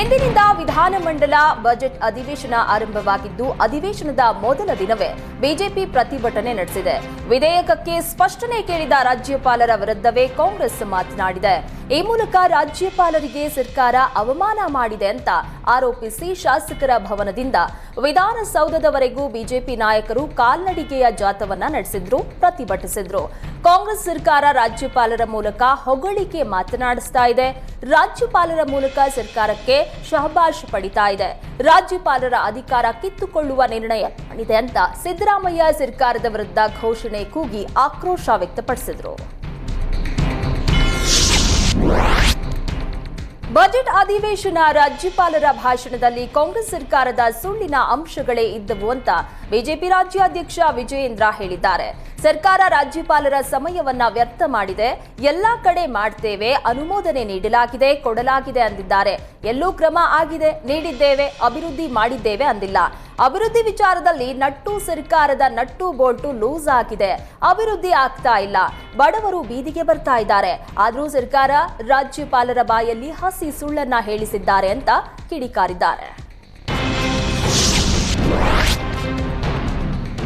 ಇಂದಿನಿಂದ ವಿಧಾನಮಂಡಲ ಬಜೆಟ್ ಅಧಿವೇಶನ ಆರಂಭವಾಗಿದ್ದು, ಅಧಿವೇಶನದ ಮೊದಲ ದಿನವೇ ಬಿಜೆಪಿ ಪ್ರತಿಭಟನೆ ನಡೆಸಿದೆ. ವಿಧೇಯಕಕ್ಕೆ ಸ್ಪಷ್ಟನೆ ಕೇಳಿದ ರಾಜ್ಯಪಾಲರ ವಿರುದ್ಧವೇ ಕಾಂಗ್ರೆಸ್ ಮಾತನಾಡಿದೆ. ಈ ಮೂಲಕ ರಾಜ್ಯಪಾಲರಿಗೆ ಸರ್ಕಾರ ಅವಮಾನ ಮಾಡಿದೆ ಅಂತ ಆರೋಪಿಸಿ ಶಾಸಕರ ಭವನದಿಂದ ವಿಧಾನಸೌಧದವರೆಗೂ ಬಿಜೆಪಿ ನಾಯಕರು ಕಾಲ್ನಡಿಗೆಯ ಜಾಥವನ್ನ ನಡೆಸಿದ್ರು, ಪ್ರತಿಭಟಿಸಿದ್ರು. ಕಾಂಗ್ರೆಸ್ ಸರ್ಕಾರ ರಾಜ್ಯಪಾಲರ ಮೂಲಕ ಹೊಗಳಿಕೆ ಮಾತನಾಡಿಸ್ತಾ ಇದೆ. ರಾಜ್ಯಪಾಲರ ಮೂಲಕ ಸರ್ಕಾರಕ್ಕೆ ಶಹಬಾಷ್ ಪಡಿತಾ ಇದೆ. ರಾಜ್ಯಪಾಲರ ಅಧಿಕಾರ ಕಿತ್ತುಕೊಳ್ಳುವ ನಿರ್ಣಯ ಮಾಡಿದೆ ಅಂತ ಸಿದ್ದರಾಮಯ್ಯ ಸರ್ಕಾರದ ವಿರುದ್ಧ ಘೋಷಣೆ ಕೂಗಿ ಆಕ್ರೋಶ ವ್ಯಕ್ತಪಡಿಸಿದ್ರು. ಬಜೆಟ್ ಅಧಿವೇಶನ ರಾಜ್ಯಪಾಲರ ಭಾಷಣದಲ್ಲಿ ಕಾಂಗ್ರೆಸ್ ಸರ್ಕಾರದ ಸುಳ್ಳಿನ ಅಂಶಗಳೇ ಇದ್ದವು ಅಂತ ಬಿಜೆಪಿ ರಾಜ್ಯಾಧ್ಯಕ್ಷ ವಿಜಯೇಂದ್ರ ಹೇಳಿದ್ದಾರೆ. ಸರ್ಕಾರ ರಾಜ್ಯಪಾಲರ ಸಮಯವನ್ನ ವ್ಯರ್ಥ ಮಾಡಿದೆ. ಎಲ್ಲಾ ಕಡೆ ಮಾಡ್ತೇವೆ, ಅನುಮೋದನೆ ನೀಡಲಾಗಿದೆ, ಕೊಡಲಾಗಿದೆ ಅಂದಿದ್ದಾರೆ. ಎಲ್ಲೂ ಕ್ರಮ ಆಗಿದೆ, ನೀಡಿದ್ದೇವೆ, ಅಭಿವೃದ್ಧಿ ಮಾಡಿದ್ದೇವೆ ಅಂದಿಲ್ಲ. ಅಭಿವೃದ್ಧಿ ವಿಚಾರದಲ್ಲಿ ನಟ್ಟು ಸರ್ಕಾರದ ನಟ್ಟು ಬೋಲ್ಟು ಲೂಸ್ ಆಗಿದೆ. ಅಭಿವೃದ್ಧಿ ಆಗ್ತಾ ಇಲ್ಲ. ಬಡವರು ಬೀದಿಗೆ ಬರ್ತಾ ಇದ್ದಾರೆ. ಆದರೂ ಸರ್ಕಾರ ರಾಜ್ಯಪಾಲರ ಬಾಯಲ್ಲಿ ಹಸಿ ಸುಳ್ಳನ್ನ ಹೇಳಿಸಿದ್ದಾರೆ ಅಂತ ಕಿಡಿಕಾರಿದ್ದಾರೆ.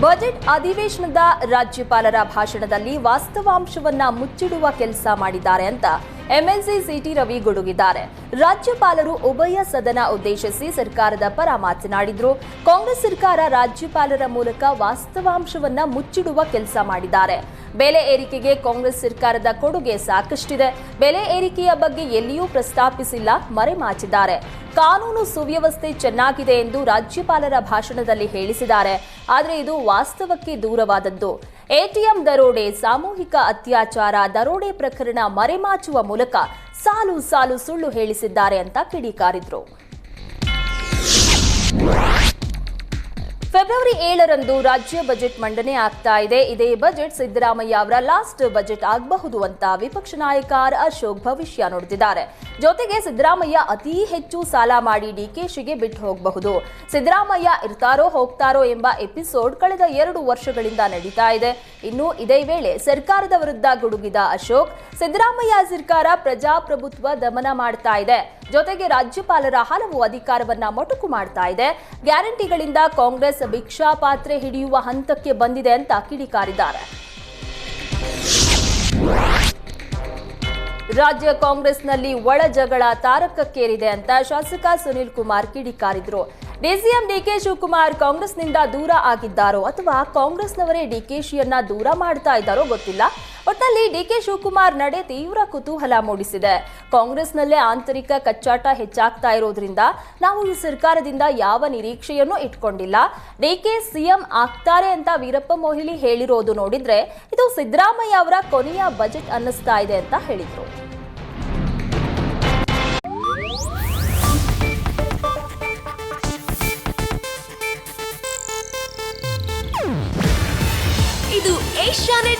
ಬಜೆಟ್ ಅಧಿವೇಶನದ ರಾಜ್ಯಪಾಲರ ಭಾಷಣದಲ್ಲಿ ವಾಸ್ತವಾಂಶವನ್ನ ಮುಚ್ಚಿಡುವ ಕೆಲಸ ಮಾಡಿದ್ದಾರೆ ಅಂತ ಎಂಎಲ್ಸಿ ಸಿಟಿ ರವಿ ಗುಡುಗಿದ್ದಾರೆ. ರಾಜ್ಯಪಾಲರು ಉಭಯ ಸದನ ಉದ್ದೇಶಿಸಿ ಸರ್ಕಾರದ ಪರ ಮಾತನಾಡಿದ್ರು. ಕಾಂಗ್ರೆಸ್ ಸರ್ಕಾರ ರಾಜ್ಯಪಾಲರ ಮೂಲಕ ವಾಸ್ತವಾಂಶವನ್ನ ಮುಚ್ಚಿಡುವ ಕೆಲಸ ಮಾಡಿದ್ದಾರೆ. ಬೆಲೆ ಏರಿಕೆಗೆ ಕಾಂಗ್ರೆಸ್ ಸರ್ಕಾರದ ಕೊಡುಗೆ ಸಾಕಷ್ಟಿದೆ. ಬೆಲೆ ಏರಿಕೆಯ ಬಗ್ಗೆ ಎಲ್ಲಿಯೂ ಪ್ರಸ್ತಾಪಿಸಿಲ್ಲ, ಮರೆಮಾಚಿದ್ದಾರೆ. ಕಾನೂನು ಸುವ್ಯವಸ್ಥೆ ಚೆನ್ನಾಗಿದೆ ಎಂದು ರಾಜ್ಯಪಾಲರ ಭಾಷಣದಲ್ಲಿ ಹೇಳಿಸಿದ್ದಾರೆ. ಆದರೆ ಇದು ವಾಸ್ತವಕ್ಕೆ ದೂರವಾದದ್ದು. ಎಟಿಎಂ ದರೋಡೆ, ಸಾಮೂಹಿಕ ಅತ್ಯಾಚಾರ, ದರೋಡೆ ಪ್ರಕರಣ ಮರೆಮಾಚುವ ಮೂಲಕ ಸಾಲು ಸಾಲು ಸುಳ್ಳು ಹೇಳಿಸಿದ್ದಾರೆ ಅಂತ ಕಿಡಿಕಾರಿದ್ರು ಫೆಬ್ರವರಿ ಏಳರಂದು ರಾಜ್ಯ ಬಜೆಟ್ ಮಂಡನೆ ಆಗ್ತಾ ಇದೆ. ಇದೇ ಬಜೆಟ್ ಸಿದ್ದರಾಮಯ್ಯ ಅವರ ಲಾಸ್ಟ್ ಬಜೆಟ್ ಆಗಬಹುದು ಅಂತ ವಿಪಕ್ಷ ನಾಯಕ ಅಶೋಕ್ ಭವಿಷ್ಯ ನುಡಿದಿದ್ದಾರೆ. ಜೊತೆಗೆ ಸಿದ್ದರಾಮಯ್ಯ ಅತಿ ಹೆಚ್ಚು ಸಾಲ ಮಾಡಿ ಡಿಕೆಶಿಗೆ ಬಿಟ್ಟು ಹೋಗಬಹುದು. ಸಿದ್ದರಾಮಯ್ಯ ಇರ್ತಾರೋ ಹೋಗ್ತಾರೋ ಎಂಬ ಎಪಿಸೋಡ್ ಕಳೆದ ಎರಡು ವರ್ಷಗಳಿಂದ ನಡೀತಾ ಇದೆ. ಇನ್ನು ಇದೇ ವೇಳೆ ಸರ್ಕಾರದ ವಿರುದ್ಧ ಗುಡುಗಿದ ಅಶೋಕ್, ಸಿದ್ದರಾಮಯ್ಯ ಸರ್ಕಾರ ಪ್ರಜಾಪ್ರಭುತ್ವ ದಮನ ಮಾಡ್ತಾ ಇದೆ. ಜೊತೆಗೆ ರಾಜ್ಯಪಾಲರ ಹಲವು ಅಧಿಕಾರವನ್ನ ಮೊಟಕು ಮಾಡ್ತಾ ಇದೆ. ಗ್ಯಾರಂಟಿಗಳಿಂದ ಕಾಂಗ್ರೆಸ್ ಭಿಕ್ಷಾ ಪಾತ್ರೆ ಹಿಡಿಯುವ ಹಂತಕ್ಕೆ ಬಂದಿದೆ ಅಂತ ಕಿಡಿಕಾರಿದ್ದಾರೆ. ರಾಜ್ಯ ಕಾಂಗ್ರೆಸ್ನಲ್ಲಿ ಒಳ ಜಗಳ ತಾರಕಕ್ಕೇರಿದೆ ಅಂತ ಶಾಸಕ ಸುನಿಲ್ ಕುಮಾರ್ ಕಿಡಿಕಾರಿದ್ರು. ಡಿಸಿಎಂ ಡಿಕೆ ಶಿವಕುಮಾರ್ ಕಾಂಗ್ರೆಸ್ನಿಂದ ದೂರ ಆಗಿದ್ದಾರೋ ಅಥವಾ ಕಾಂಗ್ರೆಸ್ನವರೇ ಡಿಕೆಶಿಯನ್ನ ದೂರ ಮಾಡ್ತಾ ಇದ್ದಾರೋ ಗೊತ್ತಿಲ್ಲ. ಒಟ್ಟಲ್ಲಿ ಡಿಕೆ ಶಿವಕುಮಾರ್ ನಡೆ ತೀವ್ರ ಕುತೂಹಲ ಮೂಡಿಸಿದೆ. ಕಾಂಗ್ರೆಸ್ನಲ್ಲೇ ಆಂತರಿಕ ಕಚ್ಚಾಟ ಹೆಚ್ಚಾಗ್ತಾ ಇರೋದ್ರಿಂದ ನಾವು ಈ ಸರ್ಕಾರದಿಂದ ಯಾವ ನಿರೀಕ್ಷೆಯನ್ನು ಇಟ್ಕೊಂಡಿಲ್ಲ. ಡಿಕೆ ಸಿಎಂ ಆಗ್ತಾರೆ ಅಂತ ವೀರಪ್ಪ ಮೊಯ್ಲಿ ಹೇಳಿರೋದು ನೋಡಿದ್ರೆ ಇದು ಸಿದ್ದರಾಮಯ್ಯ ಅವರ ಕೊನೆಯ ಬಜೆಟ್ ಅನ್ನಿಸ್ತಾ ಇದೆ ಅಂತ ಹೇಳಿದರು. ಇದು ಏಷ್ಯಾನೆಟ್